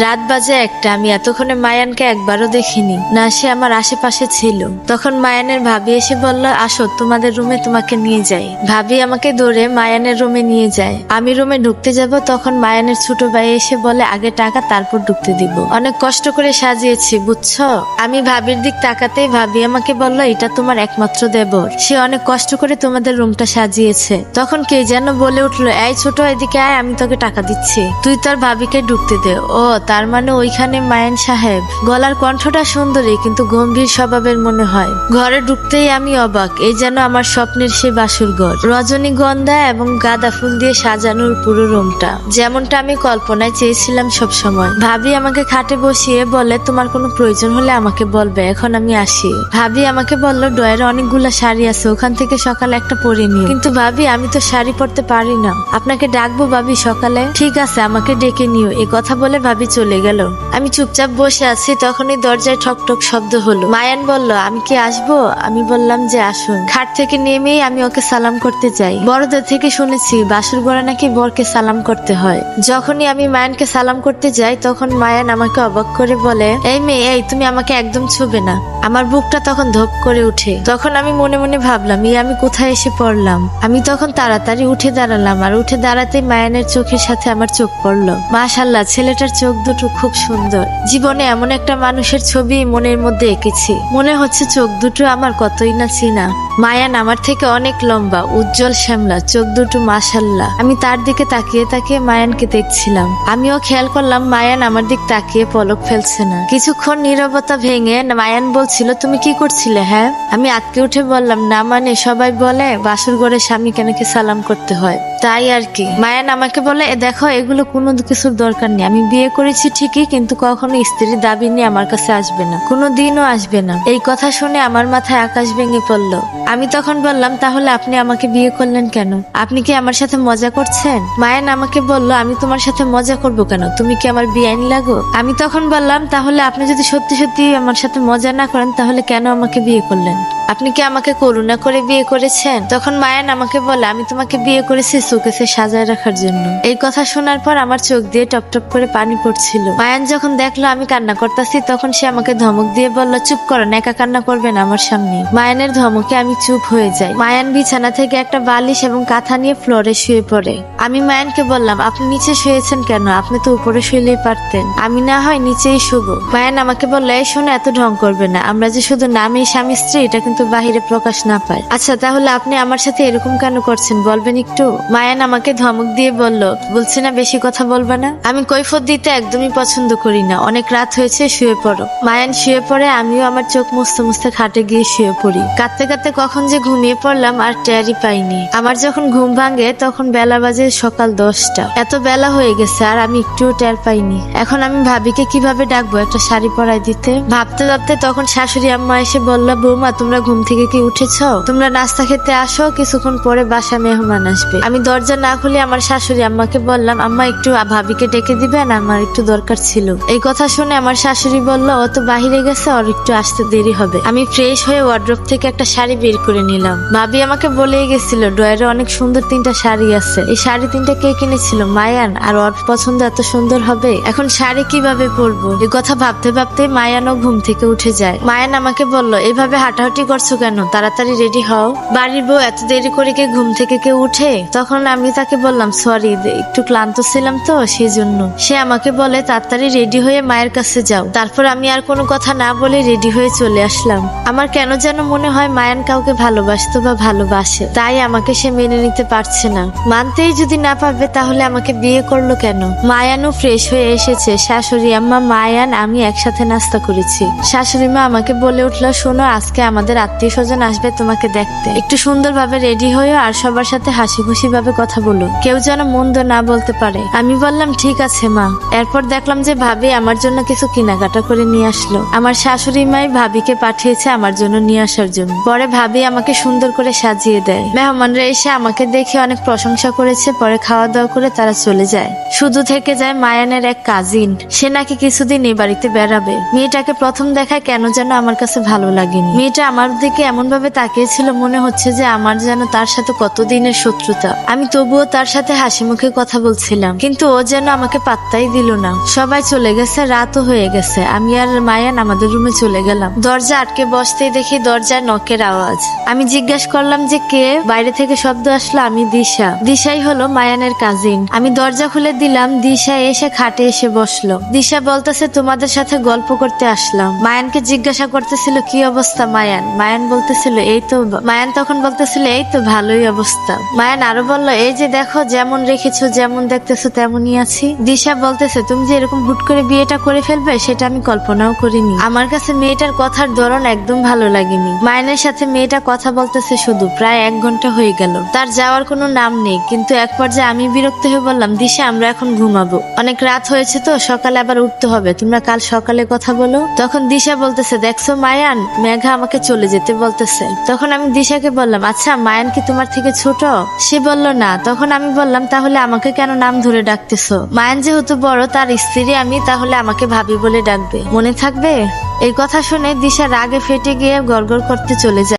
রাত বাজে একটা, আমি এতক্ষণে মায়ানকে একবারও দেখিনি। না, সে আমার আশেপাশে ছিল। তখন মায়ানের ভাবি এসে বলল, আসো, তোমাদের রুমে তোমাকে নিয়ে যাই। ভাবি আমাকে ধরে মায়ানের রুমে নিয়ে যায়। আমি রুমে ঢুকতে যাব, তখন মায়ানের ছোট ভাই এসে বলে, আগে টাকা, তারপর ঢুকতে দিব। অনেক কষ্ট করে সাজিয়েছি, বুঝছ? আমি ভাবির দিক তাকাতেই ভাবি আমাকে বলল, এটা তোমার একমাত্র দেবর। সে অনেক কষ্ট করে তোমাদের রুমটা সাজিয়েছে। তখন কে যেন বলে উঠল, এই ছোট, এদিকে আয়, আমি তোকে টাকা দিচ্ছি। তুই তোর ভাবিকে ঢুকতে দে। ও তার মানে ওইখানে মায়ান সাহেব। গলার কণ্ঠটা সুন্দরী, কিন্তু গম্ভীর স্বভাবের মনে হয়। ঘরে ঢুকতেই আমি অবাক, এই যেন আমার স্বপ্নের সে বাসুর ঘর। রজনীগন্ধা এবং গাঁদা ফুল দিয়ে সাজানোর পুরো রুমটা। যেমনটা আমি কল্পনায় চেয়েছিলাম সব সময় ভাবি আমাকে খাটে বসিয়ে বলে, তোমার কোনো প্রয়োজন হলে আমাকে বলবে, এখন আমি আসি। ভাবি আমাকে বলল, ডয়ের অনেকগুলা শাড়ি আছে, ওখান থেকে সকালে একটা পরে নিও। কিন্তু ভাবি, আমি তো শাড়ি পরতে পারি না। আপনাকে ডাকবো ভাবি সকালে? ঠিক আছে, আমাকে ডেকে নিও। এ কথা বলে ভাবি চলে গেল। আমি চুপচাপ বসে আছি, তখনই দরজায় ঠক ঠক শব্দ হলো। মায়ান বলল, আমি কি আসব? আমি বললাম যে, আসুন। খাট থেকে নেমেই আমি ওকে সালাম করতে যাই। বড়দের থেকে শুনেছি, বাসুর গোড়া নাকি বরকে সালাম করতে হয়। যখনই আমি মায়ানকে সালাম করতে যাই, তখন মায়ান আমাকে অবাক করে বলে, এই মেয়ে, এই, তুমি আমাকে একদম ছুবে না। আমার বুকটা তখন ধপ করে উঠে তখন আমি মনে মনে ভাবলাম, এই, আমি কোথায় এসে পড়লাম? আমি তখন তাড়াতাড়ি উঠে দাঁড়ালাম, আর উঠে দাঁড়াতে মায়ানের চোখের সাথে আমার চোখ পড়ল। মাশাল্লাহ ছেলেটার চোখ দুটো খুব সুন্দর। জীবনে এমন একটা মানুষের ছবি মনের মধ্যে এঁকেছি। মনে হচ্ছে চোখ দুটো আমার কতই না চিনা। মায়ান আমার থেকে অনেক লম্বা, উজ্জ্বল, শ্যামলা, চোখ দুটো মাশাল্লাহ আমি তার দিকে তাকিয়ে তাকিয়ে মায়ানকে দেখছিলাম। আমিও খেয়াল করলাম মায়ান আমার দিক তাকিয়ে পলক ফেলছে না। কিছুক্ষণ নীরবতা ভেঙে মায়ান বলছিল, তুমি কি করছিলে হ্যাঁ? আমি আটকে উঠে বললাম, না মানে সবাই বলে বাসুর ঘরে স্বামীকে নাকি সালাম করতে হয়? তাই আর কি। মায়ান আমাকে বলে দেখো, এগুলো কোনো কিছুর দরকার নেই। আমি বিয়ে করেছি ঠিকই, কিন্তু কখনো স্ত্রীর দাবি নিয়ে আমার কাছে আসবে না। কোনো দিনও আসবে না। এই কথা শুনে আমার মাথায় আকাশ ভেঙে পড়ল। আমি তখন বললাম, তাহলে আপনি আমাকে বিয়ে করলেন কেন? আপনি কি আমার সাথে মজা করছেন? মায়ান আমাকে বলল, আমি তোমার সাথে মজা করব কেন? তুমি কি আমার বিয়াইন লাগো? আমি তখন বললাম, তাহলে আপনি যদি সত্যি সত্যি আমার সাথে মজা না করেন, তাহলে কেন আমাকে বিয়ে করলেন? আপনি কি আমাকে করুণা করে বিয়ে করেছেন? তখন মায়ান আমাকে বলে আমি তোমাকে বিয়ে করেছি সুকেসে সাজায় রাখার জন্য। এই কথা শোনার পর আমার চোখ দিয়ে টপ টপ করে পানি পড়ছিল মায়ান যখন দেখল আমি কান্না করতেছি, তখন সে আমাকে ধমক দিয়ে বলল, চুপ করো, একা কান্না করবেন আমার সামনে। মায়ানের ধমকে আমি চুপ হয়ে যাই। মায়ান বিছানা থেকে একটা বালিশ এবং কাঁথা নিয়ে ফ্লোরে শুয়ে পড়ে। আমি মায়ানকে বললাম, আপনি নিচে শুয়েছেন কেন? আপনি তো উপরে শুয়েলেই পারতেন। আমি না হয় নিচেই শুভ মায়ান আমাকে বলল, এই শোনো, এত ঢং করবে না। আমরা যে শুধু নামেই স্বামী স্ত্রী, এটা কিন্তু বাহিরে প্রকাশ না পায়। আচ্ছা তাহলে আপনি আমার সাথে এরকম কেন করছেন? বলবেন একটু? মায়ান আমাকে ধমক দিয়ে বলল, বলছি না, বেশি কথা বলবে না? আমি কৈফত দিতে একদমই পছন্দ করি না। অনেক রাত হয়েছে, শুয়ে পড়ো। মায়ান শুয়ে পড়ে, আমিও আমার চোখ মুছতে মুছতে খাটে গিয়ে শুয়ে পড়ি। কাঁদতে কাঁদতে কখন যে ঘুমিয়ে পড়লাম আর টেরই পাইনি। আমার যখন ঘুম ভাঙে, তখন বেলা বাজে সকাল দশটা। এত বেলা হয়ে গেছে আর আমি একটুও টের পাইনি। এখন আমি ভাবিকে কীভাবে ডাকবো একটা শাড়ি পরাই দিতে? ভাবতে ভাবতে তখন শাশুড়ি আম্মা এসে বলল, বৌমা, তোমরা ঘুম থেকে কি উঠেছ? তোমরা নাস্তা খেতে আসো, কিছুক্ষণ পরে বাসা মেহমান আসবে। আমি দরজা না খুলে আমার শাশুড়ি আম্মাকে বললাম, আম্মা, একটু ভাবিকে ডেকে দিবেন, আমার একটু দরকার ছিল। এই কথা শুনে আমার শাশুড়ি বলল, ও তো বাহিরে গেছে ওর একটু আসতে দেরি হবে। আমি ফ্রেশ হয়ে ওয়ার্ড্রপ থেকে একটা শাড়ি বের করে নিলাম। ভাবি আমাকে বলেই গেছিল ডয়ারে অনেক সুন্দর তিনটা শাড়ি আছে। এই শাড়ি তিনটা কে কিনেছিল? মায়ান। আর ওর পছন্দ এত সুন্দর হবে? এখন শাড়ি কীভাবে পরবো? এই কথা ভাবতে ভাবতে মায়ানও ঘুম থেকে উঠে যায়। মায়ান আমাকে বলল, এভাবে হাঁটাহাঁটি করছ কেন? তাড়াতাড়ি রেডি হও। বাড়ির বউ এত দেরি করে কে ঘুম থেকে কেউ উঠে? তখন আমি তাকে বললাম, সরি, একটু ক্লান্ত ছিলাম তো সেই জন্য সে আমাকে বলে তাড়াতাড়ি রেডি হয়ে মায়ের কাছে যাও। তারপর আমি আর কোনো কথা না বলে রেডি হয়ে চলে আসলাম। আমার কেন যেন মনে হয় মায়ান কাউকে ভালোবাসতো বা ভালোবাসে, তাই আমাকে সে মেনে নিতে পারছে না। মানতেই যদি না পারবে, তাহলে আমাকে বিয়ে করল কেন? মায়ানও ফ্রেশ হয়ে এসেছে। শাশুড়ি আম্মা, মায়ান, আমি একসাথে নাস্তা করেছি। শাশুড়ি মা আমাকে বলে উঠল, শোনো, আজকে আমাদের আত্মীয় স্বজন আসবে তোমাকে দেখতে। একটু সুন্দরভাবে রেডি হয়ে আর সবার সাথে হাসি খুশি ভাবে কথা বলো। কেউ যেন মন্দ না বলতে পারে। আমি বললাম, ঠিক আছে মা। এরপর দেখলাম যে ভাবি আমার জন্য কিছু কেনাকাটা করে নিয়ে আসলো। আমার শাশুড়ি মাই ভাবিকে পাঠিয়েছে আমার জন্য নিয়ে আসার জন্য। পরে ভাবি আমাকে সুন্দর করে সাজিয়ে দেয়। মেহমানরা এসে আমাকে দেখে অনেক প্রশংসা করেছে। পরে খাওয়া দাওয়া করে তারা চলে যায়। শুধু থেকে যায় মায়ানের এক কাজিন সে নাকি কিছুদিন এই বাড়িতে বেড়াবে। মেয়েটাকে প্রথম দেখায় কেন যেন আমার কাছে ভালো লাগেনি। মেয়েটা আমার দিকে এমন ভাবে তাকিয়েছিল মনে হচ্ছে যে আমার যেন তার সাথে কতদিনের শত্রুতা। আমি তবুও তার সাথে হাসি মুখে কথা বলছিলাম। কিন্তু ও যেন আমাকে পাত্তাই দিল না। সবাই চলে গেছে, রাতও হয়ে গেছে। আমি আর মায়ান আমাদের রুমে চলে গেলাম। দরজা আটকে বসতেই দেখি দরজায় নকের আওয়াজ। আমি জিজ্ঞাসা করলাম যে কে? বাইরে থেকে শব্দ আসলো, আমি দিশা। দিশাই হলো মায়ানের কাজিন আমি দরজা খুলে দিলাম, দিশা এসে খাটে এসে বসল। দিশা বলতেছে, তোমাদের সাথে গল্প করতে আসলাম। মায়ানকে জিজ্ঞাসা করতেছিল, কি অবস্থা মায়ান? মায়ান বলতেছিল, এই তো মায়ান তখন বলতেছিল, এই তো ভালোই অবস্থা। মায়ান আরও বলল, এই যে দেখো, যেমন রেখেছো, যেমন দেখতেছো, তেমনই আছি। দিশা বলতেছে তুমি যে এরকম হুট করে বিয়েটা করে ফেলবে, সেটা আমি কল্পনাও করিনি। আমার কাছে মেয়েটার কথার ধরন একদম ভালো লাগেনি। মায়ানের সাথে মেয়েটা কথা বলতেছে শুধু, প্রায় এক ঘণ্টা হয়ে গেল। তার যাওয়ার কোনো নাম নেই, কিন্তু এক পর্যায়ে আমি বিরক্ত হয়ে বললাম, দিশা, আমরা এখন ঘুমাবো। অনেক রাত হয়েছে তো, সকালে আবার উঠতে হবে। তোমরা কাল সকালে কথা বলো। তখন দিশা বলতেছে, দেখছ মায়ান? মেঘা আমাকে চলে যেতে বলতেছে। তখন আমি দিশাকে বললাম আচ্ছা মায়ান কি তোমার থেকে ছোট? সে বলল, না। তখন আমি বললাম, তাহলে আমাকে কেন নাম ধরে ডাকতেছো? মায়ান যেহেতু বড় তার স্ত্রী আমি তাহলে আমাকে ভাবি বলে ডাকবে। মনে থাকবে? এই কথা শুনে দিশা রাগে ফেটে গিয়ে গড়গড় করতে চলে যায়।